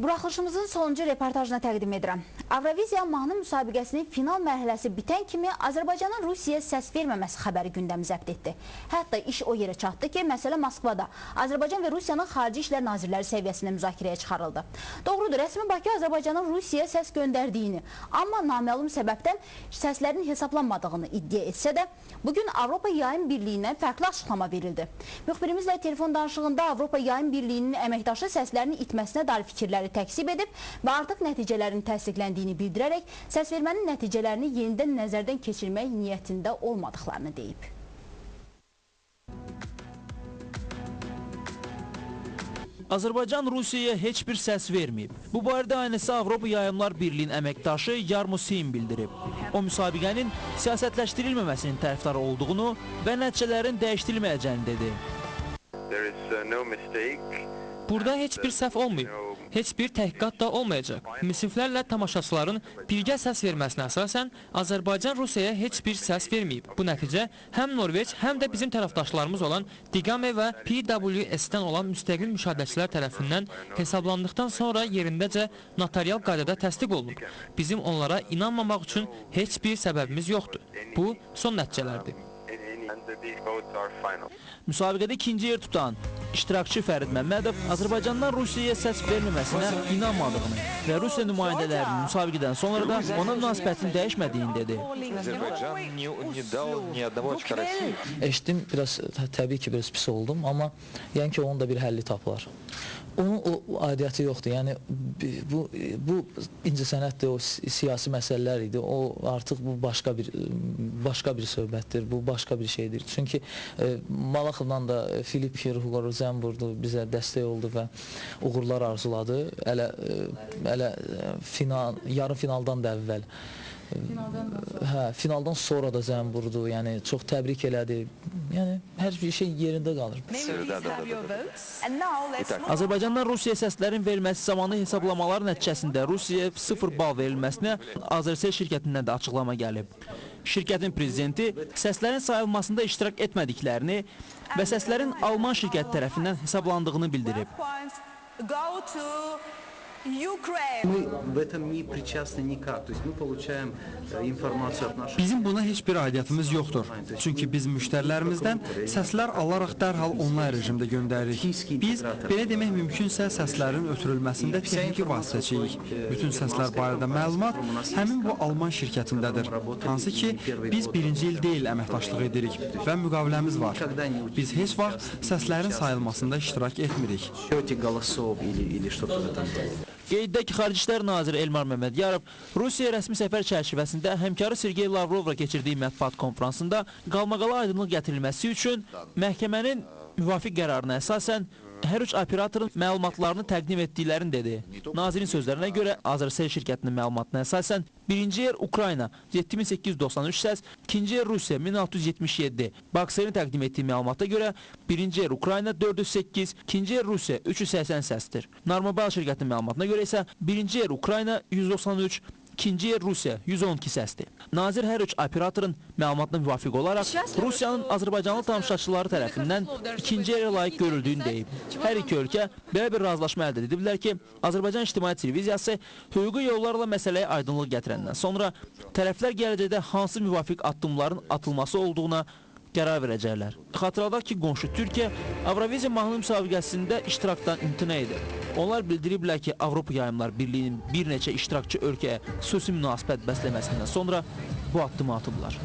Buraxılışımızın sonuncu reportajına təqdim edirəm. Avroviziya mahnı müsabiqəsinin final mərhələsi bitən kimi Azərbaycanın Rusiyaya səs verməməsi xəbəri gündəmi zəbt etdi. Hətta iş o yerə çatdı ki, məsələ Moskvada Azərbaycan və Rusiyanın xarici işlər nazirləri səviyyəsində müzakirəyə çıxarıldı. Doğrudur, rəsmi Bakı Azərbaycanın Rusiyaya səs göndərdiyini, amma naməlum səbəbdən səslərin hesablanmadığını iddia etsə də, bugün Avropa Yayım Birliyindən fərqli açıqlama verildi. Müxbirimizlə telefon danışığında Avropa Yayım Birliyinin əməkdaşı səslərinin itməsinə dair fikirləri təksib edib və artıq nəticələrin təsdiqləndiyini bildirərək səsvermənin nəticələrini yenidən nəzərdən keçirmək niyyətində olmadıqlarını deyib. Azərbaycan Rusiyaya heç bir səs verməyib. Bu barədə aynısı Avropa Yayımlar Birliyinin əməkdaşı Yarmusin bildirib. O müsabiqənin siyasətləşdirilməməsinin tərəfdarı olduğunu və nəticələrin dəyişdirilməyəcəyini dedi. Uh. Burada heç bir səhv olmayıb. Heç bir təhqiqat da olmayacaq. Müsiflərlə tamaşaçıların birgə səs verməsinə əsasən Azərbaycan Rusiyaya heç bir səs verməyib. Bu nəticə həm Norveç, həm də bizim tərəfdaşlarımız olan Digame və PWS-dən olan müstəqil müşahidəçilər tərəfindən hesablandıqdan sonra yerindəcə notarial qaydada təsdiq olunub. Bizim onlara inanmamaq üçün heç bir səbəbimiz yoxdur. Bu son nəticələrdir. Müsabiqədə ikinci yer tutan iştirakçı Fərid Məmmədov Azərbaycandan Rusiyaya səs verilməsinə inanmadığını və Rusiya nümayəndələrinin müsabiqədən sonra da ona münasibətin dəyişmədiyini dedi. Eşitdim, biraz təbii ki, biraz pis oldum, amma yəni ki, onun da bir həlli tapılar. Onun o aidiyyəti yoxdur. Yəni bu bu incəsənətdir, o si- siyasi məsələlər idi. O artıq bu başqa bir başqa bir söhbətdir. Bu başqa bir şeydir. Çünki e, Malaxovla da e, Filip Kirhugor Zemburdu bizə dəstək oldu və uğurlar arzuladı. Elə e, elə e, final yarı finaldan da əvvəl. Finaldan sonra. Hə, finaldan sonra da zəng vurdu. Yəni çox təbrik elədi. Yəni hər bir şey yerində qalır. Azərbaycandan Rusiya səslərin verilməsi zamanı hesablamalar nəticəsində Rusiyaya 0 bal verilməsinə Azərsel şirkətindən də açıqlama gəlib. Şirkətin prezidenti səslərin sayılmasında iştirak etmədiklərini və səslərin Alman şirkət tərəfindən hesablandığını bildirib. points go to Ukraine. Мы в этом не причастны никак. То есть мы получаем э, информацию от наших... Bizim buna heç bir aidiyyətimiz yoxdur. Çünki biz müştərilərimizdən səslər alaraq dərhal onlayn rejimdə göndəririk. Biz belə demək mümkünsə səslərin ötürülməsində texniki vasitəçiyik. Bütün səslər barədə məlumat həmin bu Alman şirkətindədir. Hansı ki, biz birinci il deyil əməkdaşlıq edirik və müqaviləmiz var. Biz heç vaxt səslərin sayılmasında iştirak etmirik. счете голосов или, или что-то в этом роде. Qeyddə ki, Xarici İşlər Naziri Elmar Məmmədiyarov Rusiya rəsmi səfər çərçivəsində həmkarı Sergey Lavrovla keçirdiyi mətbuat konfransında qalmaqala aydınlıq gətirilməsi üçün məhkəmənin müvafiq qərarına əsasən hər üç operatorun məlumatlarını təqdim etdiklərini dedi. Nazirin sözlərinə görə Azərsel şirkətinin məlumatına əsasən birinci yer Ukrayna 7893 səs, ikinci yer Rusiya 1677. Bakserin təqdim etdiyi məlumata görə birinci yer Ukrayna 408, ikinci yer Rusiya 380 səsdir. Narmobal şirkətinin məlumatına görə isə birinci yer Ukrayna 193, İkinci yer Rusiya 112 səsdir. Nazir hər üç operatorun məlumatına müvafiq olaraq Rusiyanın Azərbaycanlı tamaşaçıları tərəfindən ikinci yerə layiq görüldüyünü deyib. Hər iki ölkə belə bir razılaşma əldə ediblər ki, Azərbaycan İctimai Televiziyası hüquqi yollarla məsələyə aydınlıq gətirəndən sonra tərəflər gələcəkdə hansı müvafiq addımların atılması olduğuna qərar verəcəklər. Xatırladaq ki, qonşu Türkiyə Avroviziya mahnı müsabiqəsində iştirakdan imtina edir. Onlar bildiriblər ki, Avropa Yayımlar Birliyinin bir neçə iştirakçı ölkəyə xüsusi münasibət bəsləməsindən sonra bu addımı atıblar.